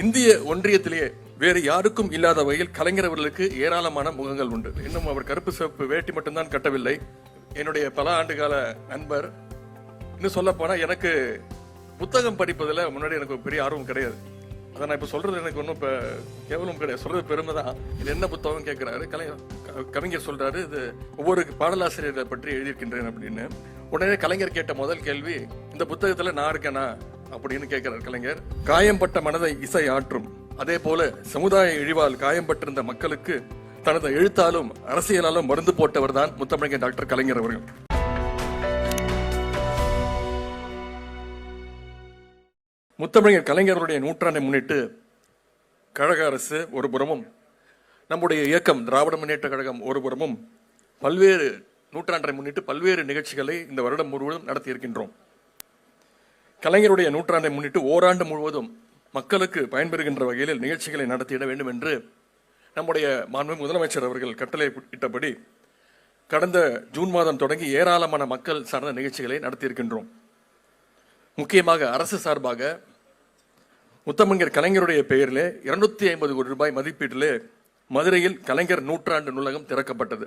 இந்திய ஒன்றியத்திலேயே வேறு யாருக்கும் இல்லாத வகையில் கலைஞர் அவர்களுக்கு ஏராளமான முகங்கள் உண்டு. இன்னும் அவர் கருப்பு சிவப்பு வேட்டி மட்டும்தான் கட்டவில்லை. என்னுடைய பல ஆண்டுகால நண்பர். இன்னும் சொல்ல போனால் எனக்கு புத்தகம் படிப்பதில் முன்னாடி எனக்கு பெரிய ஆர்வம் கிடையாது. அதை நான் இப்போ சொல்றது எனக்கு ஒன்றும் இப்போ கேவலம் கிடையாது. சொல்றது பெருமை தான் இது என்ன புத்தகம் கேட்குறாரு? கலைஞர் கவிஞர் சொல்றாரு இது ஒவ்வொரு பாடலாசிரியரை பற்றி எழுதியிருக்கின்றேன் அப்படின்னு. உடனே கலைஞர் கேட்ட முதல் கேள்வி இந்த புத்தகத்தில் நான் இருக்கேனா? அப்படின்னு கேட்கிறார் கலைஞர். காயம்பட்ட மனதை இசை ஆற்றும். அதே போல சமுதாய இழிவால் காயம்பட்டிருந்த மக்களுக்கு தனது எழுத்தாலும் அரசியலாலும் மருந்து போட்டவர் தான் முத்தமிழக டாக்டர் கலைஞர் அவர்கள். முத்தமிழர் கலைஞருடைய நூற்றாண்டை முன்னிட்டு கழக அரசு ஒரு புறமும் நம்முடைய இயக்கம் திராவிட முன்னேற்ற கழகம் ஒரு புறமும் பல்வேறு நூற்றாண்டை முன்னிட்டு பல்வேறு நிகழ்ச்சிகளை இந்த வருடம் முழுவதும் நடத்தி இருக்கின்றோம் கலைஞருடைய நூற்றாண்டை முன்னிட்டு ஓராண்டு முழுவதும் மக்களுக்கு பயன்பெறுகின்ற வகையில் நிகழ்ச்சிகளை நடத்திட வேண்டும் என்று நம்முடைய மாண்பு முதலமைச்சர் அவர்கள் கட்டளை இட்டபடி கடந்த ஜூன் மாதம் தொடங்கி ஏராளமான மக்கள் சார்ந்த நிகழ்ச்சிகளை நடத்தியிருக்கின்றோம். முக்கியமாக அரசு சார்பாக முத்தமிழர் கலைஞருடைய பெயரிலே இருநூத்தி ஐம்பது கோடி ரூபாய் மதிப்பீட்டிலே மதுரையில் கலைஞர் நூற்றாண்டு நூலகம் திறக்கப்பட்டது.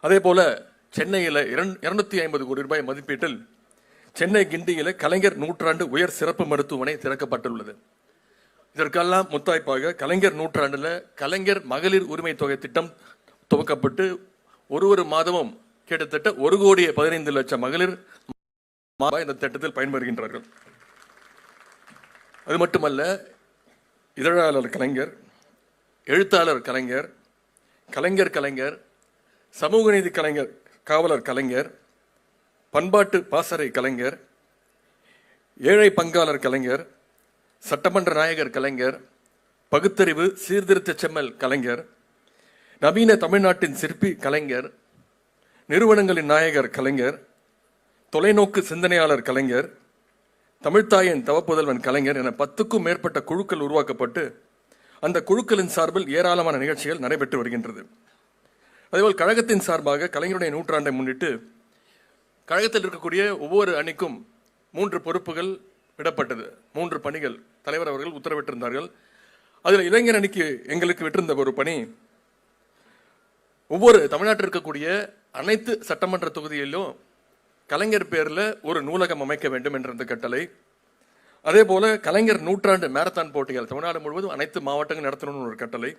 அதே போல சென்னையில் இரநூத்தி ஐம்பது கோடி ரூபாய் மதிப்பீட்டில் சென்னை கிண்டியில் கலைஞர் நூற்றாண்டு உயர் சிறப்பு மருத்துவமனை திறக்கப்பட்டுள்ளது. இதற்கெல்லாம் முத்தாய்ப்பாக கலைஞர் நூற்றாண்டில் கலைஞர் மகளிர் உரிமை தொகை திட்டம் துவக்கப்பட்டு ஒரு ஒரு மாதமும் கிட்டத்தட்ட ஒரு கோடியே பதினைந்து லட்சம் மகளிர் இந்த திட்டத்தில் பயன்பெறுகின்றார்கள். அது மட்டுமல்ல இதழாளர் கலைஞர் எழுத்தாளர் கலைஞர் கலைஞர் கலைஞர் சமூக நீதி கலைஞர் காவலர் கலைஞர் பண்பாட்டு பாசறை கலைஞர் ஏழை பங்காளர் கலைஞர் சட்டமன்ற நாயகர் கலைஞர் பகுத்தறிவு சீர்திருத்த செம்மல் கலைஞர் நவீன தமிழ்நாட்டின் சிற்பி கலைஞர் நிறுவனங்களின் நாயகர் கலைஞர் தொலைநோக்கு சிந்தனையாளர் கலைஞர் தமிழ்த்தாயின் தவப்புதல்வன் கலைஞர் என பத்துக்கும் மேற்பட்ட குழுக்கள் உருவாக்கப்பட்டு அந்த குழுக்களின் சார்பில் ஏராளமான நிகழ்ச்சிகள் நடைபெற்று வருகின்றது. அதேபோல் கழகத்தின் சார்பாக கலைஞருடைய நூற்றாண்டை முன்னிட்டு கழகத்தில் இருக்கக்கூடிய ஒவ்வொரு அணிக்கும் மூன்று பொறுப்புகள் விடப்பட்டது. மூன்று பணிகள். தலைவர் அவர்கள் உத்தரவிட்டிருந்தார்கள். அதில் இளைஞர் அணிக்கு எங்களுக்கு விட்டிருந்த ஒரு பணி ஒவ்வொரு தமிழ்நாட்டில் இருக்கக்கூடிய அனைத்து சட்டமன்ற தொகுதியிலும் கலைஞர் பேரில் ஒரு நூலகம் அமைக்க வேண்டும் என்ற அந்த கட்டளை. அதே போல கலைஞர் நூற்றாண்டு மேரத்தான் போட்டிகள் தமிழ்நாடு முழுவதும் அனைத்து மாவட்டங்கள் நடத்தணும்னு ஒரு கட்டளை.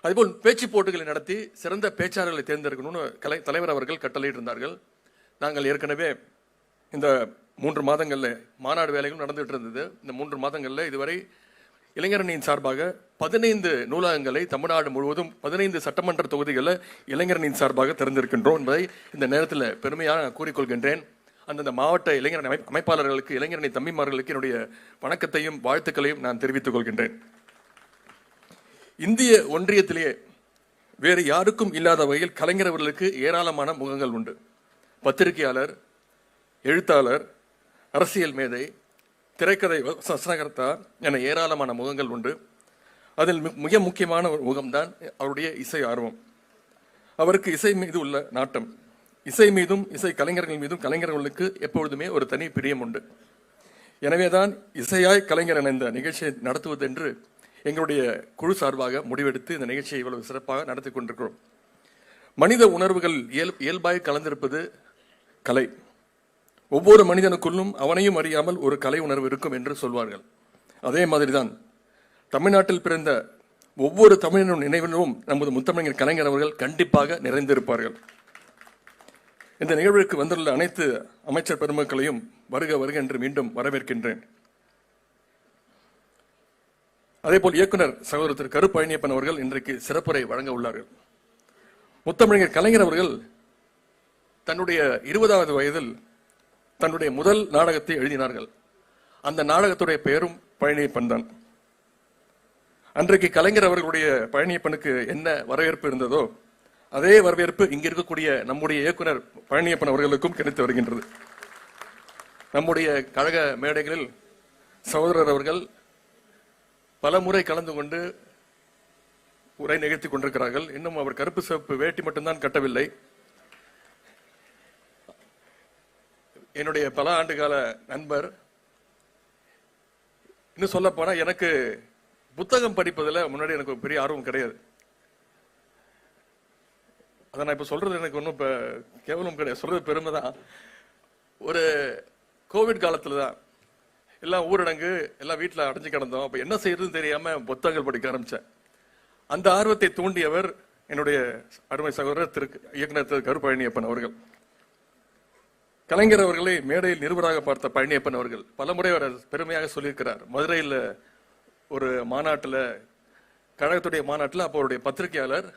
அதேபோல் பேச்சு போட்டிகளை நடத்தி சிறந்த பேச்சாளர்களை தேர்ந்தெடுக்கணும்னு கலை தலைவர் அவர்கள் கட்டளையிட்டிருந்தார்கள். நாங்கள் ஏற்கனவே இந்த மூன்று மாதங்களில் மாநாடு வேலைகள் நடந்துகிட்டு இருந்தது. இந்த மூன்று மாதங்களில் இதுவரை இளைஞரணியின் சார்பாக பதினைந்து நூலகங்களை தமிழ்நாடு முழுவதும் பதினைந்து சட்டமன்ற தொகுதிகளில் இளைஞரணியின் சார்பாக திறந்திருக்கின்றோம் என்பதை இந்த நேரத்தில் பெருமையாக நான் கூறிக்கொள்கின்றேன். அந்தந்த மாவட்ட இளைஞர் அமை- அமைப்பாளர்களுக்கு இளைஞரணி தம்பிமார்களுக்கு என்னுடைய வணக்கத்தையும் வாழ்த்துக்களையும் நான் தெரிவித்துக் கொள்கின்றேன். இந்திய ஒன்றியத்திலேயே வேறு யாருக்கும் இல்லாத வகையில் கலைஞரவர்களுக்கு ஏராளமான முகங்கள் உண்டு. பத்திரிகையாளர் எழுத்தாளர் அரசியல் மேதை திரைக்கதை வசனகர்த்தா என ஏராளமான முகங்கள் உண்டு. அதில் மி- மிக முக்கியமான ஒரு முகம்தான் அவருடைய இசை ஆர்வம். அவருக்கு இசை மீது உள்ள நாட்டம். இசை மீதும் இசை கலைஞர்கள் மீதும் கலைஞர்களுக்கு எப்பொழுதுமே ஒரு தனி பிரியம் உண்டு. எனவேதான் இசையாய் கலைஞர் இந்த நிகழ்ச்சியை நடத்துவது என்று எங்களுடைய குழு சார்பாக முடிவெடுத்து இந்த நிகழ்ச்சியை இவ்வளவு சிறப்பாக நடத்தி கொண்டிருக்கிறோம். மனித உணர்வுகள் இயல் இயல்பாய் கலந்திருப்பது கலை. ஒவ்வொரு மனிதனுக்குள்ளும் அவனையும் அறியாமல் ஒரு கலை உணர்வு இருக்கும் என்று சொல்வார்கள். அதே மாதிரிதான் தமிழ்நாட்டில் பிறந்த ஒவ்வொரு தமிழனும் நினைவிலும் நமது முத்தமிழர் கலைஞர் அவர்கள் கண்டிப்பாக நிறைந்திருப்பார்கள். இந்த நிகழ்விற்கு வந்துள்ள அனைத்து அமைச்சர் பெருமக்களையும் வருக வருக என்று மீண்டும் வரவேற்கின்றேன். அதேபோல் இயக்குனர் சகோதரர் திரு கருப்பழனியப்பன் அவர்கள் இன்றைக்கு சிறப்புரை வழங்க உள்ளார்கள். முத்தமிழர் கலைஞர் அவர்கள் தன்னுடைய இருபதாவது வயதில் தன்னுடைய முதல் நாடகத்தை எழுதினார்கள். அந்த நாடகத்துடைய பெயரும் பழனியப்பன் தான் அன்றைக்கு கலைஞர் அவர்களுடைய பழனியப்பனுக்கு என்ன வரவேற்பு இருந்ததோ அதே வரவேற்பு இங்க இருக்கக்கூடிய நம்முடைய இயக்குனர் பழனியப்பன் அவர்களுக்கும் கிடைத்து வருகின்றது. நம்முடைய கழக மேடைகளில் சகோதரர் அவர்கள் பல முறை கலந்து கொண்டு உரை நிகழ்த்தி கொண்டிருக்கிறார்கள். இன்னும் அவர் கருப்பு சிவப்பு வேட்டி மட்டும்தான் கட்டவில்லை. என்னுடைய பல ஆண்டுகால நண்பர் இன்னும் சொல்ல எனக்கு புத்தகம் படிப்பதில் முன்னாடி எனக்கு ஒரு பெரிய ஆர்வம் கிடையாது. அதை நான் இப்போ சொல்றது எனக்கு ஒன்றும் இப்போ கேவலம் கிடையாது. சொல்றது பெருமை தான். ஒரு கோவிட் காலத்தில் தான் எல்லாம் ஊரடங்கு எல்லாம் வீட்டில் அடைஞ்சு கிடந்தோம். அப்போ என்ன செய்யறதுன்னு தெரியாமல் புத்தகங்கள் படிக்க ஆரம்பித்தேன் அந்த ஆர்வத்தை தூண்டியவர் என்னுடைய அருமை சகோதரர் திரு இயக்குனர் திரு கருப்பழனியப்பன் அவர்கள். கலைஞர் அவர்களை மேடையில் நிருபராக பார்த்த பழனியப்பன் அவர்கள் பலமுறை அவர் பெருமையாக சொல்லியிருக்கிறார். மதுரையில் ஒரு மாநாட்டில் கழகத்துடைய மாநாட்டில் அப்போ அவருடைய பத்திரிகையாளர்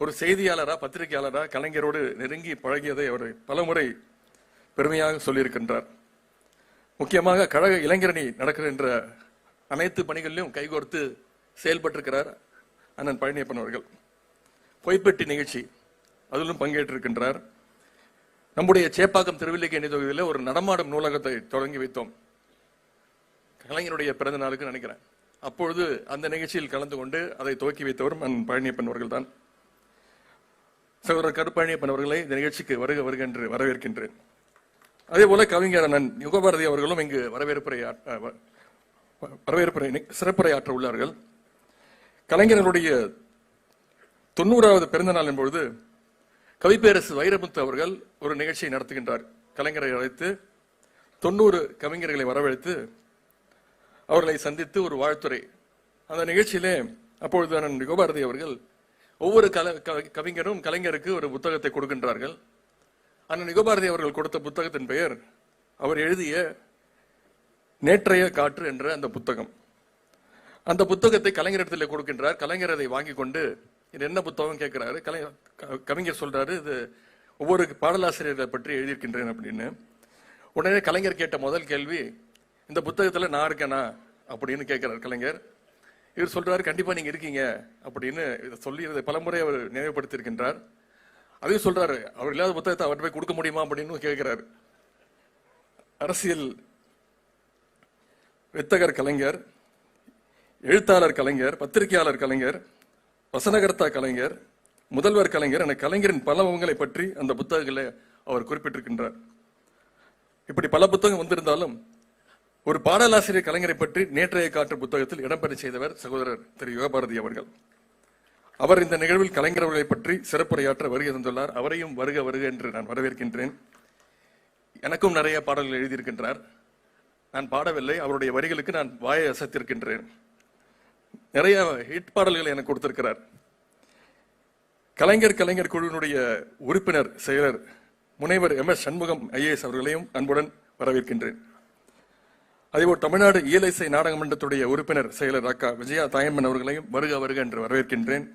ஒரு செய்தியாளராக பத்திரிகையாளராக கலைஞரோடு நெருங்கி பழகியதை அவர் பலமுறை பெருமையாக சொல்லியிருக்கின்றார். முக்கியமாக கழக இளைஞரணி நடக்கின்ற அனைத்து பணிகளிலும் கைகோர்த்து செயல்பட்டிருக்கிறார் அண்ணன் பழனியப்பன் அவர்கள். பொய்ப்பெட்டி நிகழ்ச்சி அதிலும் பங்கேற்றிருக்கின்றார். நம்முடைய சேப்பாக்கம் திருவில்லிக்கேணி தொகுதியில் ஒரு நடமாடும் நூலகத்தை தொடங்கி வைத்தோம். கலைஞருடைய பிறந்த நாளுக்கு நினைக்கிறேன். அப்பொழுது அந்த நிகழ்ச்சியில் கலந்து கொண்டு அதை துவக்கி வைத்தவரும் அண்ணன் பழனியப்பன் அவர்கள் தான் சகோதரர் கருப்பழனியப்பன் அவர்களை இந்த நிகழ்ச்சிக்கு வருக வருக என்று வரவேற்கின்றேன். அதே போல கவிஞர் அண்ணன் யுகபாரதி அவர்களும் இங்கு வரவேற்புரை ஆற்ற- வரவேற்புரை சிறப்புரை ஆற்ற உள்ளார்கள். கலைஞர்களுடைய தொண்ணூறாவது பிறந்த நாள் என்பொழுது கவிப்பேரசு வைரமுத்து அவர்கள் ஒரு நிகழ்ச்சியை நடத்துகின்றார். கலைஞரை அழைத்து தொண்ணூறு கவிஞர்களை வரவழைத்து அவர்களை சந்தித்து ஒரு வாழ்த்துறை அந்த நிகழ்ச்சியிலே அப்பொழுது அண்ணன் கோபாரதி அவர்கள் ஒவ்வொரு கல க- கவிஞரும் கலைஞருக்கு ஒரு புத்தகத்தை கொடுக்கின்றார்கள். அண்ணன் நிகோபாரதி அவர்கள் கொடுத்த புத்தகத்தின் பெயர் அவர் எழுதிய நேற்றைய காற்று என்ற அந்த புத்தகம். அந்த புத்தகத்தை கலைஞரிடத்தில் கொடுக்கின்றார். கலைஞர் அதை வாங்கி கொண்டு இது என்ன புத்தகம் கேட்குறாரு? கலை க- கவிஞர் சொல்கிறாரு இது ஒவ்வொரு பாடலாசிரியரை பற்றி எழுதியிருக்கின்றேன் அப்படின்னு. உடனே கலைஞர் கேட்ட முதல் கேள்வி இந்த புத்தகத்தில் நான் இருக்கேனா? அப்படின்னு கேட்குறாரு கலைஞர். இவர் சொல்கிறாரு கண்டிப்பாக நீங்கள் இருக்கீங்க அப்படின்னு இதை சொல்லி இதை பலமுறை அவர் நினைவுபடுத்தியிருக்கின்றார். அதையும் சொல்கிறாரு அவர் இல்லாத புத்தகத்தை அவர்கிட்ட போய் கொடுக்க முடியுமா? அப்படின்னு கேட்குறாரு. அரசியல் வித்தகர் கலைஞர் எழுத்தாளர் கலைஞர் பத்திரிகையாளர் கலைஞர் வசனகர்த்தா கலைஞர் முதல்வர் கலைஞர் என கலைஞரின் பல முகங்களை பற்றி அந்த புத்தகங்களை அவர் குறிப்பிட்டிருக்கின்றார். இப்படி பல புத்தகம் வந்திருந்தாலும் ஒரு பாடலாசிரியர் கலைஞரை பற்றி நேற்றைய காற்று புத்தகத்தில் இடம்பெற செய்தவர் சகோதரர் திரு யோகபாரதி அவர்கள். அவர் இந்த நிகழ்வில் கலைஞர் அவர்களை பற்றி சிறப்புரையாற்ற வருகை தந்துள்ளார். அவரையும் வருக வருக என்று நான் வரவேற்கின்றேன். எனக்கும் நிறைய பாடல்கள் எழுதியிருக்கின்றார். நான் பாடவில்லை அவருடைய வரிகளுக்கு நான் வாயை அசைத்திருக்கின்றேன். நிறைய ஹிட் பாடல்களை எனக்கு கொடுத்திருக்கிறார். கலைஞர் கலைஞர் குழுவினுடைய உறுப்பினர் செயலர் முனைவர் எம் எஸ் சண்முகம் ஐஏஎஸ் அவர்களையும் அன்புடன் வரவேற்கின்றேன். அதேபோல் தமிழ்நாடு இயலிசை நாடக மன்றத்துடைய உறுப்பினர் செயலர் அக்கா விஜயா தாயம்மன் அவர்களையும் வருக வருக என்று வரவேற்கின்றேன்.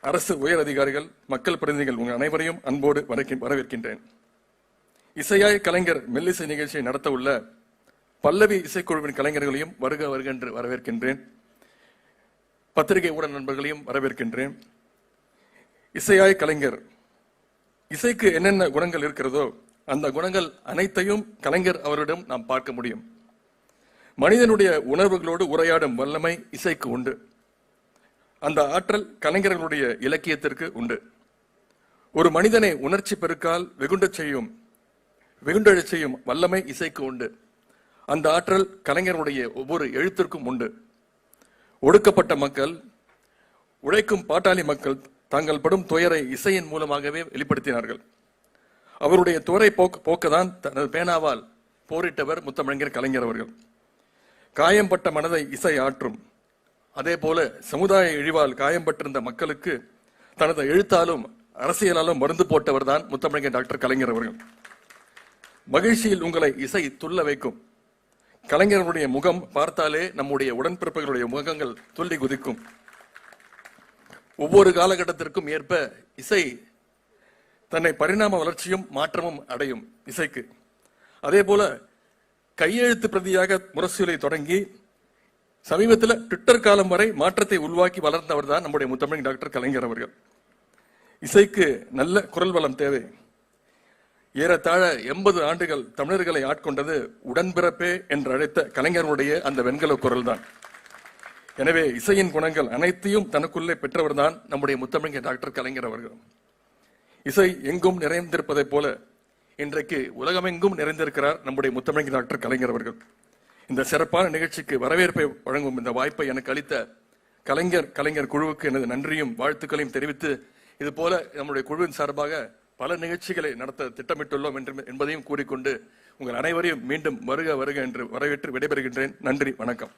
அரசு உயர் அதிகாரிகள் மக்கள் பிரதிநிதிகள் உங்கள் அனைவரையும் அன்போடு வரவேற்கி- வரவேற்கின்றேன். இசையாய் கலைஞர் மெல்லிசை நிகழ்ச்சியை நடத்த உள்ள பல்லவி இசைக்குழுவின் கலைஞர்களையும் வருக வருக என்று வரவேற்கின்றேன். பத்திரிகை ஊடக நண்பர்களையும் வரவேற்கின்றேன். இசையாய் கலைஞர் இசைக்கு என்னென்ன குணங்கள் இருக்கிறதோ அந்த குணங்கள் அனைத்தையும் கலைஞர் அவரிடம் நாம் பார்க்க முடியும். மனிதனுடைய உணர்வுகளோடு உரையாடும் வல்லமை இசைக்கு உண்டு. அந்த ஆற்றல் கலைஞர்களுடைய இலக்கியத்திற்கு உண்டு. ஒரு மனிதனை உணர்ச்சி பெருக்கால் வெகுண்டச் செய்யும் வெகுண்டழச் செய்யும் வல்லமை இசைக்கு உண்டு. அந்த ஆற்றல் கலைஞருடைய ஒவ்வொரு எழுத்திற்கும் உண்டு. ஒடுக்கப்பட்ட மக்கள் உழைக்கும் பாட்டாளி மக்கள் தாங்கள் படும் துயரை இசையின் மூலமாகவே வெளிப்படுத்தினார்கள். அவருடைய துறை போக்கு போக்கதான் தனது பேனாவால் போரிட்டவர் முத்தமிழங்கர் கலைஞர் அவர்கள். காயம்பட்ட மனதை இசை ஆற்றும். அதே போல சமுதாய இழிவால் காயம்பட்டிருந்த மக்களுக்கு தனது எழுத்தாலும் அரசியலாலும் மருந்து போட்டவர் தான் முத்தமிழங்கர் டாக்டர் கலைஞர் அவர்கள். மகிழ்ச்சியில் உங்களை இசை துள்ள வைக்கும். கலைஞர்களுடைய முகம் பார்த்தாலே நம்முடைய உடன்பிறப்புகளுடைய முகங்கள் துள்ளி குதிக்கும். ஒவ்வொரு காலகட்டத்திற்கும் ஏற்ப இசை தன்னை பரிணாம வளர்ச்சியும் மாற்றமும் அடையும் இசைக்கு. அதே போல கையெழுத்து பிரதியாக முரசூலை தொடங்கி சமீபத்தில் ட்விட்டர் காலம் வரை மாற்றத்தை உருவாக்கி வளர்ந்தவர் தான் நம்முடைய முத்தமிழ் டாக்டர் கலைஞர் அவர்கள். இசைக்கு நல்ல குரல் வளம் தேவை. ஏறத்தாழ எண்பது ஆண்டுகள் தமிழர்களை ஆட்கொண்டது உடன்பிறப்பே என்று அழைத்த கலைஞருடைய அந்த வெண்கல குரல் தான் எனவே இசையின் குணங்கள் அனைத்தையும் தனக்குள்ளே பெற்றவர் தான் நம்முடைய முத்தமிழ் டாக்டர் கலைஞர் அவர்கள். இசை எங்கும் நிறைந்திருப்பதைப் போல இன்றைக்கு உலகமெங்கும் நிறைந்திருக்கிறார் நம்முடைய முத்தமிழ் டாக்டர் கலைஞர் அவர்கள். இந்த சிறப்பான நிகழ்ச்சிக்கு வரவேற்பை வழங்கும் இந்த வாய்ப்பை எனக்கு அளித்த கலைஞர் கலைஞர் குழுவுக்கு எனது நன்றியும் வாழ்த்துக்களையும் தெரிவித்து இது போல நம்முடைய குழுவின் சார்பாக பல நிகழ்ச்சிகளை நடத்த திட்டமிட்டுள்ளோம் என்று என்பதையும் கூறிக்கொண்டு உங்கள் அனைவரையும் மீண்டும் வருக வருக என்று வரவேற்று விடைபெறுகின்றேன். நன்றி வணக்கம்.